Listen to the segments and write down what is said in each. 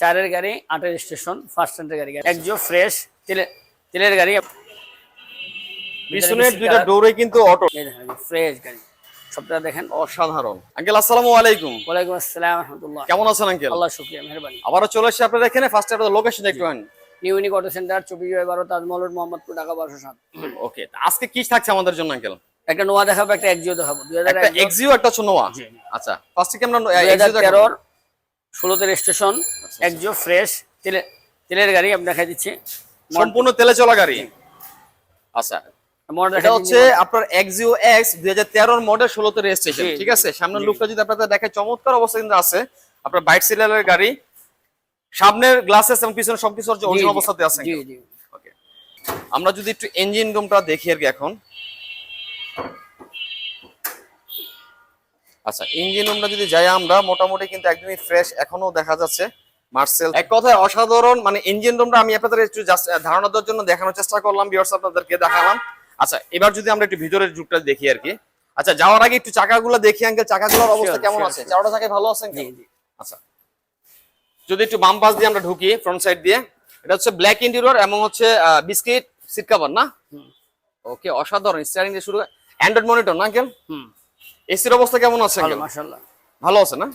চারের গাড়ি আটের স্টেশন ফার্স্ট স্ট্যান্ডের গাড়ি। একজো ফ্রেশ তেলের তেলের গাড়ি। পিছনের দুইটা ডোরে কিন্তু অটো ফ্রেশ গাড়ি। সবটা দেখেন অসাধারণ। আঙ্কেল আসসালামু আলাইকুম। ওয়ালাইকুম আসসালাম রহমতুল্লাহ। কেমন আছেন আঙ্কেল? আল্লাহ শুক্রিয়া মেহরবানি। আবারও চলে এসেছি আপনাদের এখানে ফার্স্ট আপনাদের লোকেশন একটু নিউ ইউনিক অটো সেন্টার চব্বিশ বারো তাজমহল রোড, মোহাম্মদপুর ঢাকা বারোশো সাত। ওকে আজকে কি থাকছে আমাদের জন্য আঙ্কেল? একটা নোয়া দেখাবো একটা একজিও দেখাবো। দুই হাজার একটা এক্সিও একটা নোয়া আচ্ছা ফার্স্টে আমরা এক্সিও দেখাবো। আচ্ছা, একজো ফ্রেশ তেলের তেলের গাড়ি আমি দেখাই দিচ্ছি। সম্পূর্ণ তেলে চলা গাড়ি? আচ্ছা। এটা হচ্ছে আপনার এক্সিও এক্স দুই হাজার তেরোর মডেল ষোলোতে রেজিস্ট্রেশন ঠিক আছে? সামনের লুকটা যদি আপনাদের দেখে চমৎকার অবস্থা কিন্তু আছে। আপনার বাইক সিলারের গাড়ি সামনের গ্লাসেস এবং পিছনে সবকিছু অরিজিনাল অবস্থাতে আছে ওকে আমরা যদি একটু ইঞ্জিন রুমটা দেখি আর কি এখন। আচ্ছা ইঞ্জিন রুমটা যদি যাই আমরা মোটামুটি কিন্তু একদমই ফ্রেশ এখনও দেখা যাচ্ছে। মার্সেল এক কথায় অসাধারণ মানে ইঞ্জিন রুমটা আমি আপনাদের একটু ধারণা দেওয়ার জন্য দেখানোর চেষ্টা করলাম ভিউয়ার্স আপনাদেরকে দেখালাম। আচ্ছা এবার যদি আমরা একটু ভিতরের যুগটা দেখি আর কি। আচ্ছা যাওয়ার আগে একটু চাকাগুলো দেখি আঙ্কেল চাকাগুলোর অবস্থা কেমন আছে? চারটা চাকায় ভালো আছে জি জি। আচ্ছা। যদি একটু বাম পাশ দিয়ে আমরা ঢুকি ফ্রন্ট সাইড দিয়ে এটা হচ্ছে ব্ল্যাক ইন্টেরিয়র এবং হচ্ছে বিস্কিট সিট কভার না। ওকে অসাধারণ স্টারিং দিয়ে শুরু অ্যান্ড্রয়েড মনিটর না আঙ্কেল হুম। এসির অবস্থা কেমন আছে আঙ্কেল মাশাআল্লাহ। ভালো আছে না?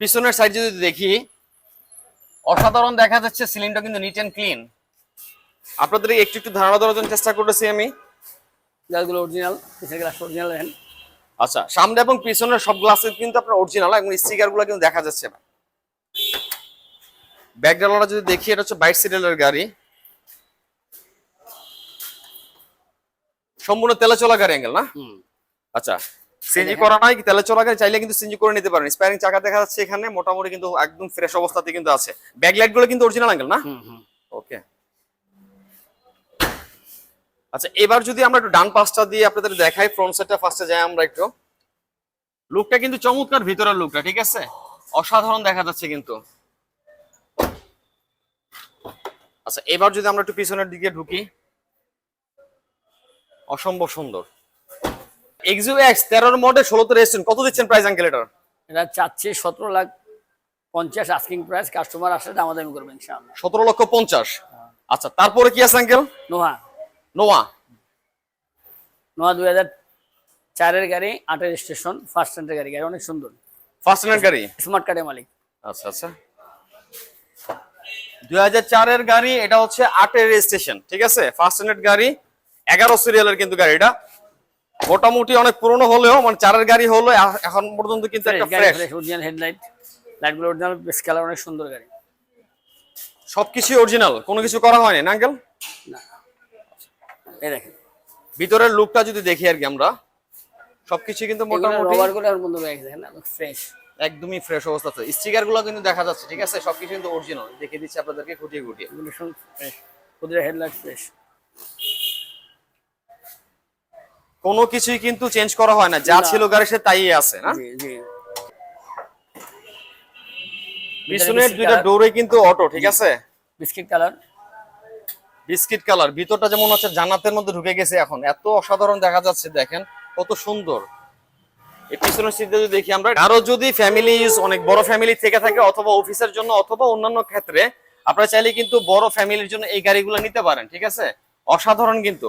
পিছনের সাইড যদি দেখি অসাধারণ দেখা যাচ্ছে সিলিন্ডার কিন্তু নিট এন্ড ক্লিন আপনাদের একটু একটু ধারণা দেওয়ার জন্য চেষ্টা করতেছি আমি। গ্লাসগুলো অরিজিনাল পিছের গ্লাস অরিজিনাল দেখেন। আচ্ছা সামনে এবং পিছনের সব গ্লাসের কিন্তু আপনার অরিজিনাল এবং স্টিকারগুলো কিন্তু দেখা যাচ্ছে না। ব্যাকগ্রাউন্ডটা যদি দেখি এটা হচ্ছে বাইক সিরিয়ালের গাড়ি। সম্পূর্ণ তেলে চলা গাড়ি অ্যাঙ্গেল না? আচ্ছা সিএনজি করা নাই তেলে চলা গাড়ি চাইলে কিন্তু সিএনজি করে নিতে পারেন। স্পায়ারিং চাকা দেখা যাচ্ছে এখানে মোটামুটি কিন্তু একদম ফ্রেশ অবস্থাতে কিন্তু আছে। ব্যাকলাইটগুলো কিন্তু অরিজিনাল অ্যাঙ্গেল না? ওকে আচ্ছা এবার যদি আমরা একটু ডান পাশটা দিয়ে আপনাদের দেখাই ফ্রন্ট সাইডটা ফার্স্টে যাই আমরা একটু। লুকটা কিন্তু চমৎকার ভিতরের লুকটা ঠিক আছে? অসাধারণ দেখা যাচ্ছে কিন্তু। আচ্ছা এবার যদি আমরা একটু পিছনের দিকে ঢুকি। অসম্ভব সুন্দর। এক্সিও এক্স তেরোর মডেল ষোলোতে রেস্টুরেন্ট কত দিচ্ছেন প্রাইস আঙ্কেল এটার? এটা চাচ্ছে সতেরো লাখ পঞ্চাশ আস্কিং প্রাইস কাস্টমার আসলে দামাদামি করবে ইনশাআল্লাহ। সতেরো লক্ষ পঞ্চাশ। আচ্ছা তারপরে কি আছে আঙ্কেল নোহা। নোয়া নোহা দুই হাজার চারের গাড়ি আটের স্টেশন ফার্স্ট স্ট্যান্ডের গাড়ি। গাড়ি অনেক সুন্দর। ফার্স্ট হ্যান্ড গাড়ি? স্মার্ট কার্ডের মালিক। আচ্ছা আচ্ছা। দুই হাজার চারের গাড়ি এটা হচ্ছে আটের রেজিস্ট্রেশন ঠিক আছে? ফার্স্ট হ্যান্ড গাড়ি এগারো সিরিয়ালের কিন্তু গাড়িটা মোটামুটি অনেক পুরনো হলেও মানে চারের গাড়ি হলো এখন পর্যন্ত কিন্তু একটা ফ্রেশ অরিজিনাল হেডলাইট লাইটগুলো অরিজিনাল বেস কালার অনেক সুন্দর গাড়ি। সবকিছু অরিজিনাল কোনো কিছু করা হয়নি না আঙ্কেল? না। এই দেখেন। ভিতরের লুকটা যদি দেখি আর কি আমরা সবকিছু কিন্তু মোটামুটি রবারগুলো আর বন্ধ হয়ে দেখেন না? ফ্রেশ একদমই ফ্রেশ অবস্থাতে স্টিকারগুলো কিন্তু দেখা যাচ্ছে ঠিক আছে? সবকিছু কিন্তু অরিজিনাল দেখে দিচ্ছি আপনাদেরকে খুঁটিয়ে খুঁটিয়ে। ফ্রেশ হেডলাইট ফ্রেশ কোনো কিছুই কিন্তু চেঞ্জ করা হয় না। যা ছিল গাড়ি সে তাই আছে না? পিছনের দুইটা ডোরে কিন্তু অটো ঠিক আছে? বিস্কিট কালার বিস্কিট কালার ভিতরটা যেমন হচ্ছে জান্নাতের মধ্যে ঢুকে গেছে এখন। এত অসাধারণ দেখা যাচ্ছে দেখেন কত সুন্দর। এই পিছনের সিটে যদি দেখি আমরা আরও যদি ফ্যামিলি ইউজ অনেক বড় ফ্যামিলি থেকে থাকে অথবা অফিসের জন্য অথবা অন্যান্য ক্ষেত্রে আপনারা চাইলে কিন্তু বড় ফ্যামিলির জন্য এই গাড়িগুলো নিতে পারেন ঠিক আছে? অসাধারণ কিন্তু।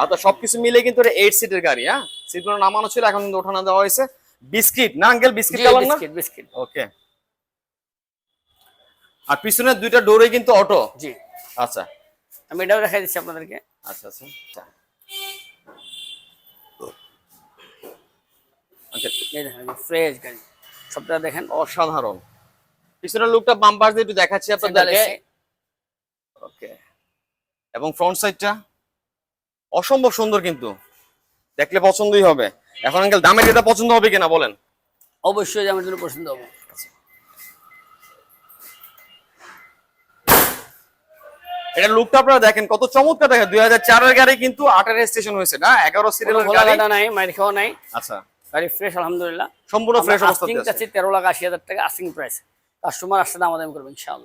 আচ্ছা সবকিছু মিলে কিন্তু এইট সিটের গাড়ি হ্যাঁ? সিটগুলো নামানো ছিল এখন কিন্তু ওঠানো দেওয়া হয়েছে। বিস্কিট না আঙ্কেল বিস্কিট কালার না? Biscuit biscuit. ওকে আর পিছনের দুইটা ডোরে কিন্তু অটো জি। আচ্ছা। আমি এটাও দেখাই দিচ্ছি আপনাদেরকে। আচ্ছা আচ্ছা। আচ্ছা। আচ্ছা, ফ্রেশ গাড়ি। সবটা দেখেন। অসাধারণ। পিছনের লুকটা বাম পাশ দিয়ে একটু দেখাচ্ছি আপনাদেরকে। ওকে এবং ফ্রন্ট সাইডটা অসম্ভব সুন্দর কিন্তু। দেখলে পছন্দই হবে। এখন আঙ্কেল দামের এটা পছন্দ হবে কিনা বলেন? অবশ্যই আমার জন্য পছন্দ হবে। এটা লুকটা আপনারা দেখেন কত চমৎকার দেখেন। দুই হাজার চারের গাড়ি কিন্তু আটের স্টেশন হয়েছে না? এগারো খোলা গাড়ি। নাই মাইর খাওয়া নাই। আচ্ছা। গাড়ি ফ্রেশ আলহামদুলিল্লাহ। সম্পূর্ণ ফ্রেশ আস্কিং অবস্থাতে আছে চাচ্ছি তেরো লাখ আশি হাজার টাকা আসিং প্রাইস কাস্টমার আসলে দামাদামি করবে ইনশাআল্লাহ।